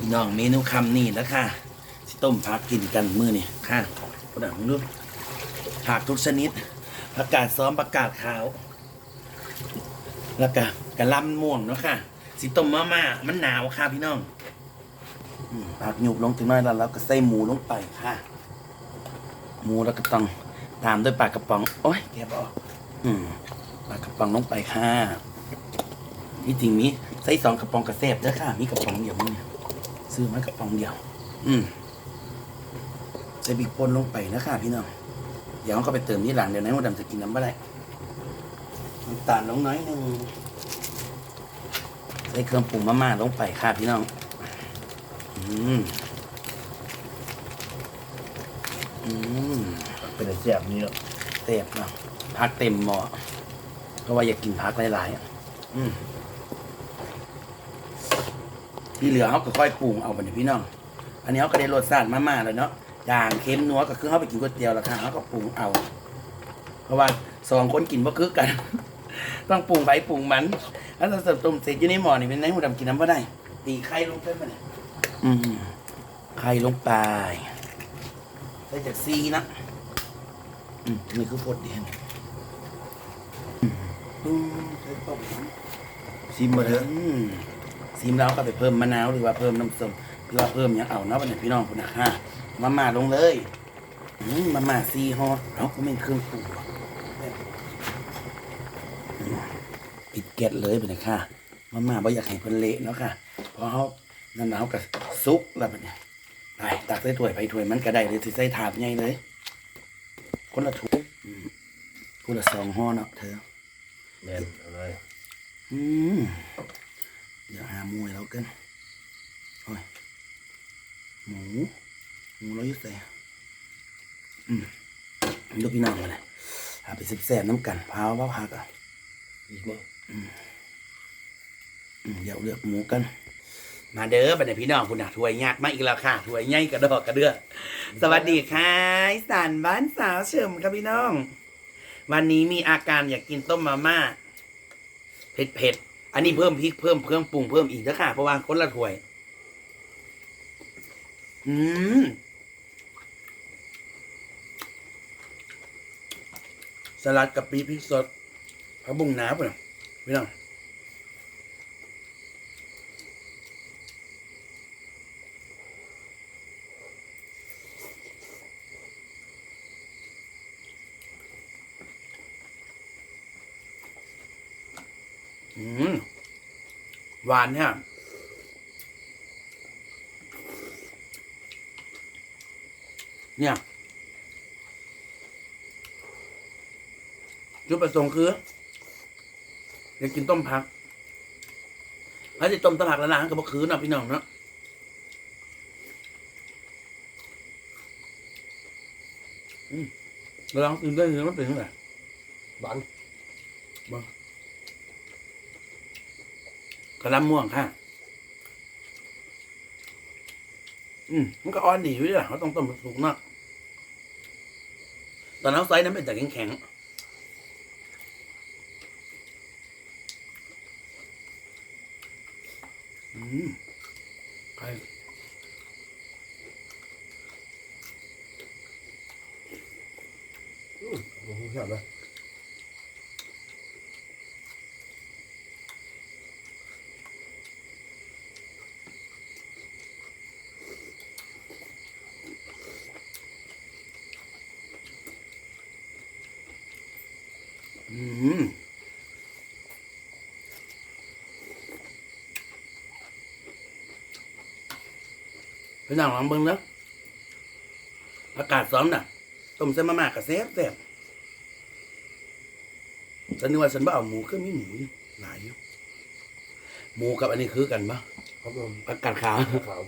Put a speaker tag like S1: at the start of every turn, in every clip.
S1: พี่น้องเมนูคำนี่แล้วค่ะสิต้มผักกินกันมื้อนี่ค่ะกระดังดูผักทุกชนิดผักกาดซ้อมผักกาดขาว แล้วก็กระลำม่วงเนาะค่ะ สิต้มมาม่ามันหนาวค่ะพี่น้องผักหยุบลงถึงน้อยแล้วเราก็ใส่หมูลงไปค่ะ หมูแล้วก็ต้องตามด้วยปลากระป๋องโอ้ยแกบอกอืมปลากระป๋องลงไปค่ะที่จริงมีใส่สองกระป๋องกระเซบเด้อค่ะ มีกระป๋องเดียวนี่ ซื้อมากระป๋องเดียว อืมใส่บิ๊กป่นลงไปนะค่ะพี่น้องเดี๋ยวเราก็ไปเติมที่หลังเดี๋ยวนะมดดำจะกินน้ำอะไรน้ำตาลลงน้อยหนึ่งใส่เครื่องปรุงมาม่าลงไปค่ะพี่น้องอืมอืม
S2: เป็นแต่แซ่บนี่เนาะ
S1: เต็มเนาะพักเต็มหม้อเพราะว่าอยากกินพักหลายๆอะอืม ที่เหลือเขาก็ค่อยปรุงเอาไปเนี่ยพี่น้อง อันนี้เขาก็ได้รสชาติมาม่าแล้วเนาะอย่างเค็มนัวก็คือเขาไปกินก๋วยเตี๋ยวแล้วค่ะเขาก็ปรุงเอา เพราะว่าสองคนกินบ่คือกัน ต้องปรุงไปปรุงมันแล้วถ้าเสิร์ฟต้มเสร็จอยู่ในหม้อนี่เป็นไงหมูดำกินน้ำบ่ได้ตีไข่ลงไปมาเนี่ยอืมไข่ลงไปใส่จากซีนะอืมนี่คือโพดเดียนอืมใส่ต้มน้ำซิมมาเถอะอืม ซิมแล้วก็ไปเพิ่มมะนาวหรือว่าเพิ่มน้ำส้มหรือว่าเพิ่มหยังเอาเนาะบัดนี้พี่น้องคุณนะฮะมาม่าลงเลยอืมมาม่าซีฮอเอาก็ไม่เครื่องปรุงหรอกอืมปิดแก๊สเลยบัดนี้ค่ะมาม่าบ่อยากให้เพิ่นเละเนาะค่ะเพราะเขานั่นเอากับซุปแล้วบัดนี้ไปตักใส่ถ้วยไปถ้วยมันก็ได้เลยสิใส่ถาดใหญ่เลย คนละถุงอืมคนละสองห่อเนาะเธอ
S2: แม่นเอะไร
S1: อืม เดี๋ยวหามวยแล้วกันโอ้ยหมูหมูเราอยู่ใส่อืมลูกพี่น้องมาเลยหาไปสิบแสบน้ำกันพาวว่าพักอะ
S2: อีกมั้ง
S1: อืมเดี๋ยวเลือกหมูกัน มาเด้อบัดนี้พี่น้องคุณน่ะถวยยากมาอีกแล้วค่ะถวยใหญ่กระดอกกระเดือสวัสดีค่ะอีสานบ้านสาวเฉิมครับพี่น้อง วันนี้มีอาการอยากกินต้มมาม่าเผ็ดเผ็ดๆ อันนี้เพิ่มพริกเพิ่มเครื่องปรุงเพิ่มอีกนะค่ะเพราะว่าคนละถ้วย อืมสลัดกับปีพริกสดผักบุ้งน้ำป่ะพี่น้อง อืม หวานเนี่ยเนี่ยจุดประสงค์คืออยากกินต้มผักถ้าจะต้มต้มผักแล้วนะก็บอกคือเนะพี่น้องนะอืมลองกินได้เลยมันเป็นยังไง
S2: หวาน
S1: กระลำม่วงค่ะ อืมมันก็อ่อนดีอยู่ดีล่ะเขาต้องต้มสุกเนากตอนเอาไซส์นั้นเป็นแต่แข็งๆอืมใคร
S2: อืมผมชอบนะ
S1: อืม พี่น้องลองเบิ่งเนาะอากาศซ้อมน่ะต้มเส้นมาม่ากับแซ่บแซ่บฉันนึกว่าฉันบ่เอาหมูก็มีหมูอยู่หลายอยู่หมูกับอันนี้คือกันปะ
S2: ครับผม
S1: อากาศขาว
S2: ขาว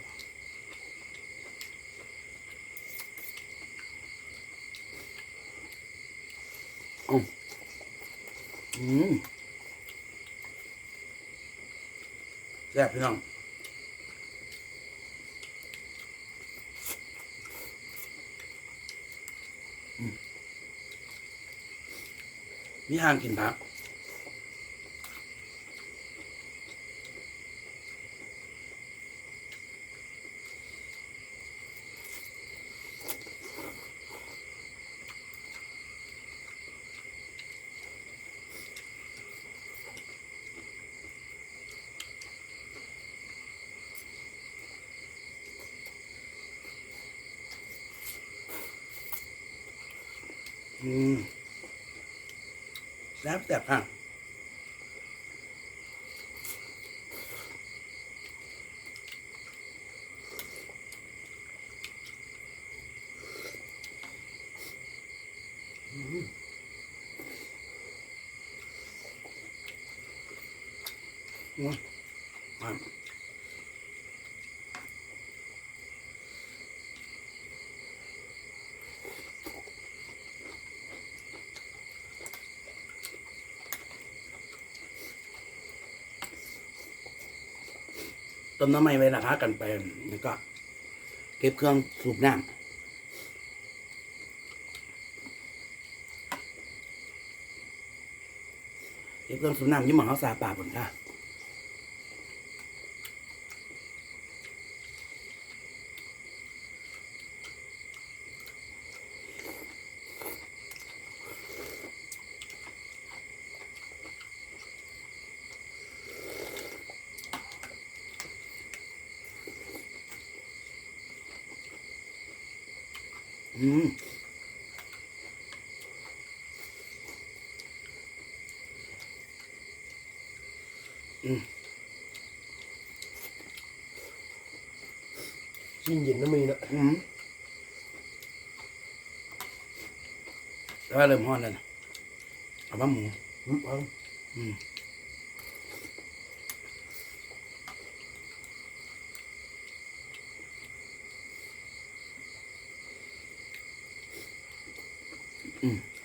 S1: อืมแซ่บพี่น้อง พี่อ่างกินผักอืม แล้วแซ่บค่ะอืม ต้มน้ำไม่ไว้ละพากันไปแล้วก็ เก็บเครื่องสูบน้ำเก็บเครื่องสูบน้ำอยี่หมองเขาสาป่าผมค่ะ อืม
S2: ชิ้นเย็นน้ำมีนะ
S1: อืมแล้วเริ่มฮ้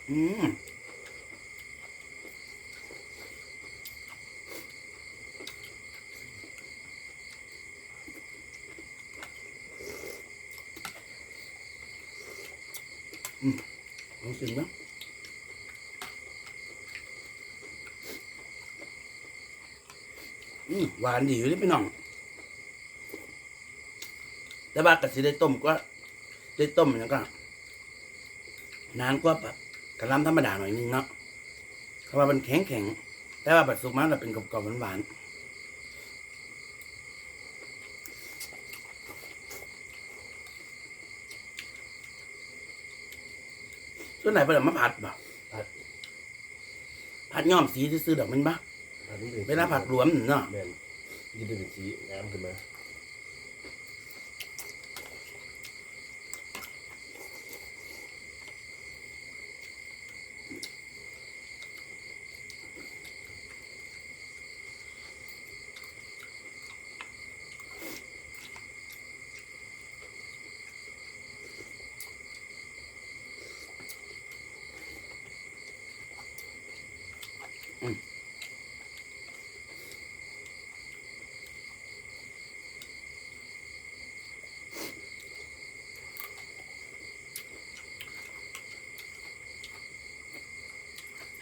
S1: อืม
S2: อืมอื
S1: มอืมอืมลองชิมนะอืมหวานดีอยู่เลยพี่น้อง แต่ว่ากะสิได้ต้มก็ ได้ต้มแล้วก็นานกว่าแบบ กระลำธรรมดาหน่อยนึงเนาะเพราะว่ามันแข็งแข็งแต่ว่าแบบสุกมาแล้วเป็นกรอบๆหวานๆส่วนไหนเป็นแบบมะผัดบ่
S2: ผัด
S1: ผัดย่อมสีซื่อๆดอกมันบ้า
S2: ผัดนี่เป็น
S1: เวลาผัดรวมเนาะ
S2: แมนยืดเป็นสีงามขึ้นมา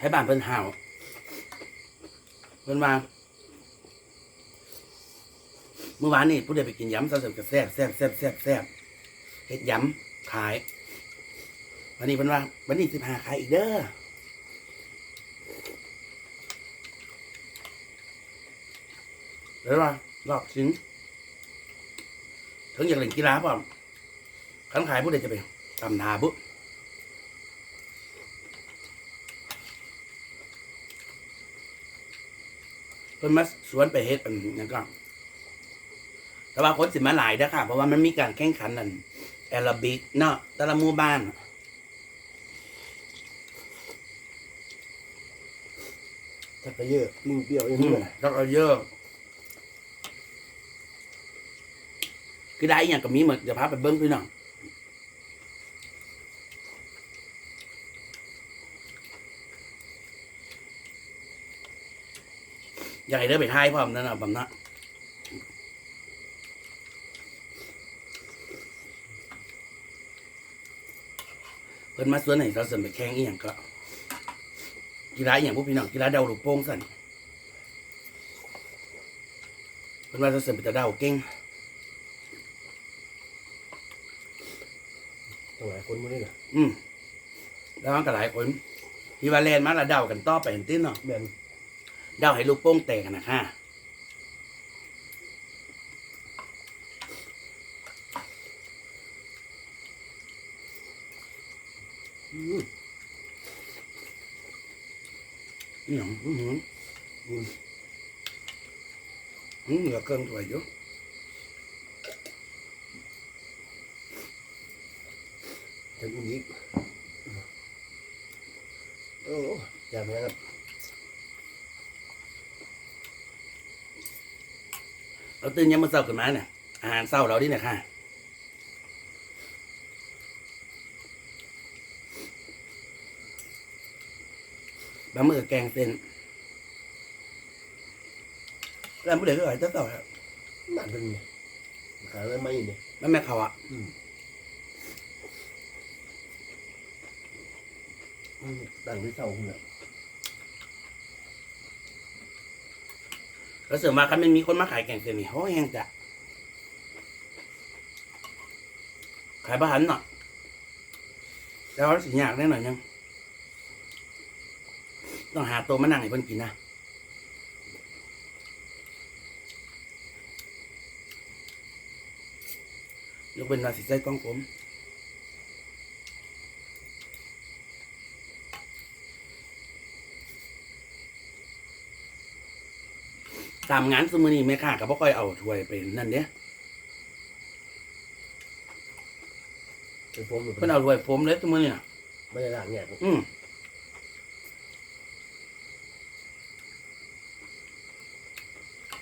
S1: ให้บ้านเพิ่นห่าวเพิ่นมาเมื่อวานนี่ผู้ใดไปกินยำซะเสร็จก็แซ่บแซ่บแซ่บแซ่บแซ่บเฮ็ดยำขาย วันนี้เพิ่นว่า วันนี้สิบหาขายอีกเด้อแล้วว่ารอบสิงถึงอยากเล่นกีฬาป่ะขันขายผู้ใดจะไปตำนาบุ๊ เพิ่นมาสวนไปเฮ็ดอันนั้นก็แต่ว่าคนสิมาหลายเด้อค่ะ เพราะว่ามันมีการแข่งขันนั่นแอโรบิกเนาะแต่ละหมู่บ้าน
S2: ถ้ากระเยอะปิ้งเปรี้ยวอย่าง
S1: อื
S2: นี้
S1: ม
S2: เลย
S1: แล้วก็เยอะคือได้อหย่างก็มีหมดเดี๋ยวพาไปเบิ้งพี่น้อง อยากให้ได้ไปทายพร้อมนั่นน่ะบำนะเพิ่นมาสวนไหนเราเสนไปแข่งอีหยังก็กีฬาอหย่างพวกพี่น้องกีฬาเดาลูกโป่งสั่นเพิ่นว่าเราเสนไปแต่เดาเก่ง
S2: ต้องหลายคนมาด้วยนะ
S1: อืมแล้วมันก็หลายคนที่ว่าแลนมาและเดากันต่อไปเห็นติ้นเนาะ
S2: แมน
S1: เดาให้ลูกโป่งแตกนะค่ะ
S2: อืม
S1: อหย่างอื้อหือ
S2: นิ่ม
S1: อืมเหลือเกินถ้วยอยู่
S2: จนอุ่นอีกโอ้ยากไหมครับ
S1: เราตื่นยังมาเช้าขึ้นมาเนี่ยอาหารเช้าเราดิเนี่ยค่ะบะหมี่แกงเส้นแล้วไม่เหลือก็ไหลเจ้าเต่าครับ
S2: มันเป็นไงขายอะไรไม่เนี่ย
S1: แล้วแม่เขาอะ
S2: อืมอืมตั้งที่เสาคุณอะ
S1: แล้วเสริมมาครับมันมีคนมาขายแกงเส้นนี่โอ้ยแห้งจ้ะขายบ้านเนาะแล้วสิยากแน่หน่อยนึงต้องหาตัวมานั่งให้เพิ่นกินนะยกเป็นว่าสิใส่กล้องผม ตามงานสมือนี้แม่ค้าก็บ่ค่อยเอาถ้วยเป็นนั่นเด้
S2: เป็นผมหรือ
S1: เพิ่นเอาถ้วยผมเลยสมือนี้น่ะ
S2: ไม่ได้ล้างแง่ผม
S1: อืม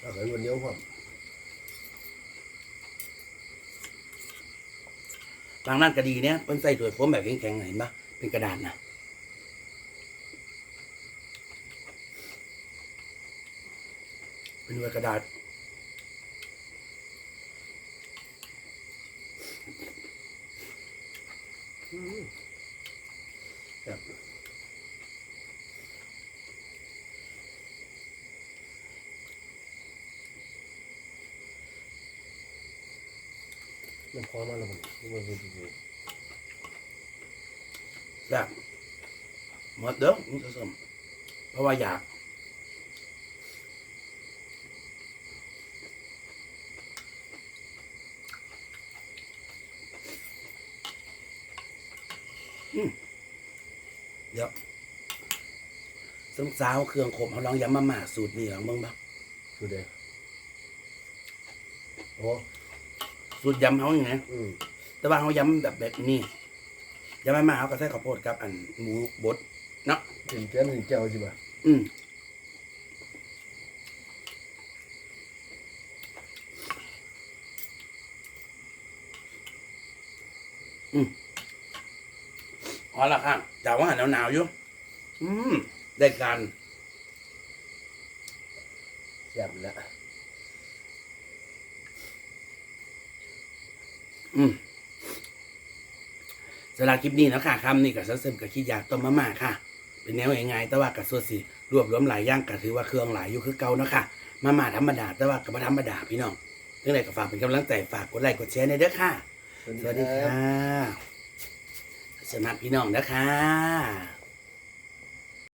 S2: เอาขายวันเดียวพร้อม
S1: บางร้านก็ดีเนี่ยเพิ่นใส่ถ้วยผมแบบแข็งๆน่ะเห็นปะเป็นกระดาษนะ เป็นถ้วยกระดาษ
S2: มครับน้ำพอมาแล้วมันมันเป็นจริง
S1: แบบหมดเด้อมึงจะสมเพราะว่าอยากอืมเดี๋ยว สมสาวเครื่องขมเขาลองยำมาม่าสูตรนี่ลองเบ้างบ้าง
S2: ๆคือเดียวโอ้
S1: สูตรยำเขาอย่างไง
S2: อืม
S1: แต่ว่าเขายำแบบแบบนี้ยำมาม่าเขาก็ใส่ข้าวโพดกับอันหมูบดเนาะ
S2: ถึงแก้มถึงเจ้าใช่ปะ
S1: อืมอืมเอ๋อละค่ะจากว่าหนาวหนาวๆอยู่อืม ได้การ
S2: แซ่บแล้ว
S1: อืมสำหรับคลิปนี้เนาะค่ะคำนี่กับเสริมกับคิดอยากต้มมาม่าค่ะ เป็นแนวยังไงแต่ว่ากับส่วนสิรวบรวมหลายอย่างก็ถือว่าเครื่องหลายอยู่คือเก่าเนาะค่ะมาม่าธรรมดาแต่ว่ากับธรรมดาพี่น้องเรื่องไหนก็ฝากเป็นกำลังใจฝากกดไลค์กดแชร์ในอยเด้อค่ะ สวัสดี
S2: รับ
S1: ค่ะสมัครพี่น้องนะคะ